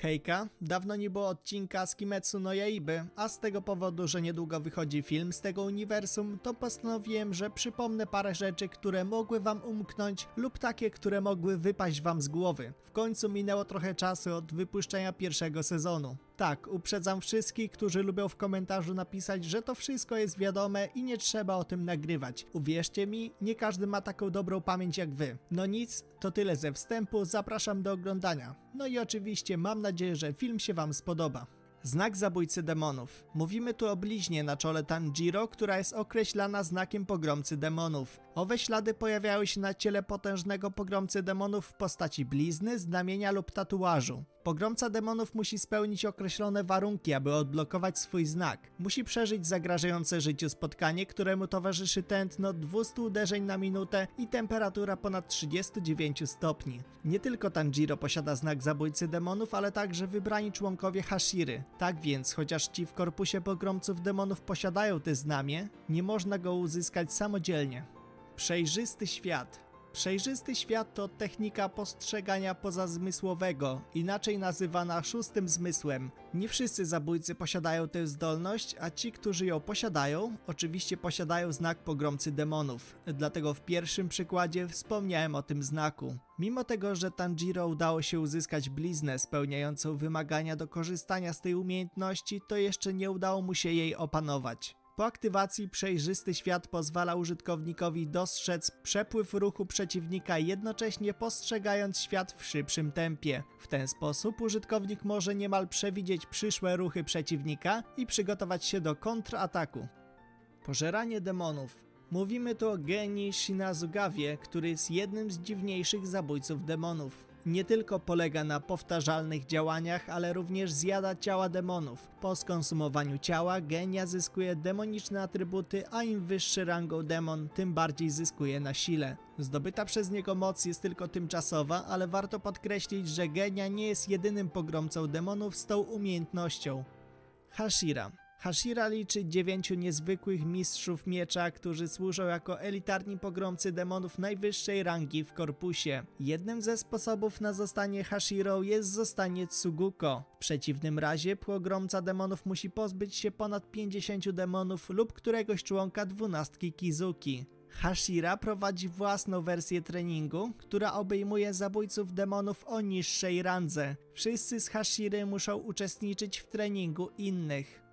Hejka, dawno nie było odcinka z Kimetsu no Yaiby, a z tego powodu, że niedługo wychodzi film z tego uniwersum, to postanowiłem, że przypomnę parę rzeczy, które mogły wam umknąć lub takie, które mogły wypaść wam z głowy. W końcu minęło trochę czasu od wypuszczenia pierwszego sezonu. Tak, uprzedzam wszystkich, którzy lubią w komentarzu napisać, że to wszystko jest wiadome i nie trzeba o tym nagrywać. Uwierzcie mi, nie każdy ma taką dobrą pamięć jak wy. No nic, to tyle ze wstępu, zapraszam do oglądania. No i oczywiście mam nadzieję, że film się wam spodoba. Znak zabójcy demonów. Mówimy tu o bliźnie na czole Tanjiro, która jest określana znakiem pogromcy demonów. Owe ślady pojawiały się na ciele potężnego pogromcy demonów w postaci blizny, znamienia lub tatuażu. Pogromca demonów musi spełnić określone warunki, aby odblokować swój znak. Musi przeżyć zagrażające życiu spotkanie, któremu towarzyszy tętno 200 uderzeń na minutę i temperatura ponad 39 stopni. Nie tylko Tanjiro posiada znak zabójcy demonów, ale także wybrani członkowie Hashiry. Tak więc, chociaż ci w korpusie pogromców demonów posiadają te znamie, nie można go uzyskać samodzielnie. Przejrzysty świat. Przejrzysty świat to technika postrzegania pozazmysłowego, inaczej nazywana szóstym zmysłem. Nie wszyscy zabójcy posiadają tę zdolność, a ci, którzy ją posiadają, oczywiście posiadają znak pogromcy demonów. Dlatego w pierwszym przykładzie wspomniałem o tym znaku. Mimo tego, że Tanjiro udało się uzyskać bliznę spełniającą wymagania do korzystania z tej umiejętności, to jeszcze nie udało mu się jej opanować. Po aktywacji przejrzysty świat pozwala użytkownikowi dostrzec przepływ ruchu przeciwnika, jednocześnie postrzegając świat w szybszym tempie. W ten sposób użytkownik może niemal przewidzieć przyszłe ruchy przeciwnika i przygotować się do kontrataku. Pożeranie demonów. Mówimy tu o genii Shinazugawie, który jest jednym z dziwniejszych zabójców demonów. Nie tylko polega na powtarzalnych działaniach, ale również zjada ciała demonów. Po skonsumowaniu ciała genia zyskuje demoniczne atrybuty, a im wyższy rangą demon, tym bardziej zyskuje na sile. Zdobyta przez niego moc jest tylko tymczasowa, ale warto podkreślić, że genia nie jest jedynym pogromcą demonów z tą umiejętnością. Hashira. Hashira liczy dziewięciu niezwykłych mistrzów miecza, którzy służą jako elitarni pogromcy demonów najwyższej rangi w korpusie. Jednym ze sposobów na zostanie Hashirą jest zostanie Tsuguko. W przeciwnym razie pogromca demonów musi pozbyć się ponad 50 demonów lub któregoś członka dwunastki Kizuki. Hashira prowadzi własną wersję treningu, która obejmuje zabójców demonów o niższej randze. Wszyscy z Hashiry muszą uczestniczyć w treningu innych.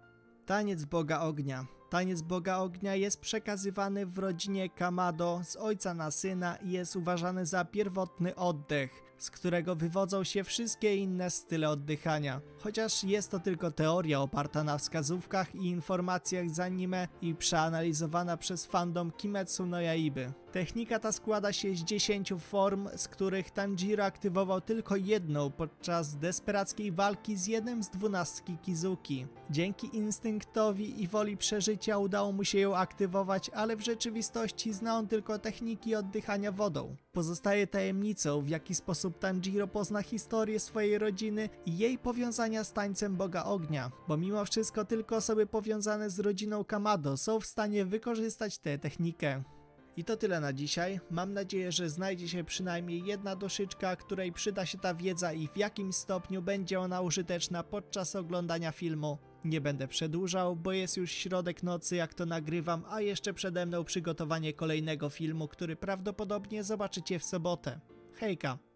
Taniec Boga Ognia. Taniec Boga Ognia jest przekazywany w rodzinie Kamado z ojca na syna i jest uważany za pierwotny oddech, z którego wywodzą się wszystkie inne style oddychania. Chociaż jest to tylko teoria oparta na wskazówkach i informacjach z anime i przeanalizowana przez fandom Kimetsu no Yaiby. Technika ta składa się z 10 form, z których Tanjiro aktywował tylko jedną podczas desperackiej walki z jednym z dwunastki Kizuki. Dzięki instynktowi i woli przeżycia udało mu się ją aktywować, ale w rzeczywistości zna on tylko techniki oddychania wodą. Pozostaje tajemnicą, w jaki sposób Tanjiro pozna historię swojej rodziny i jej powiązania z tańcem Boga Ognia, bo mimo wszystko tylko osoby powiązane z rodziną Kamado są w stanie wykorzystać tę technikę. I to tyle na dzisiaj. Mam nadzieję, że znajdzie się przynajmniej jedna doszyczka, której przyda się ta wiedza i w jakim stopniu będzie ona użyteczna podczas oglądania filmu. Nie będę przedłużał, bo jest już środek nocy jak to nagrywam, a jeszcze przede mną przygotowanie kolejnego filmu, który prawdopodobnie zobaczycie w sobotę. Hejka!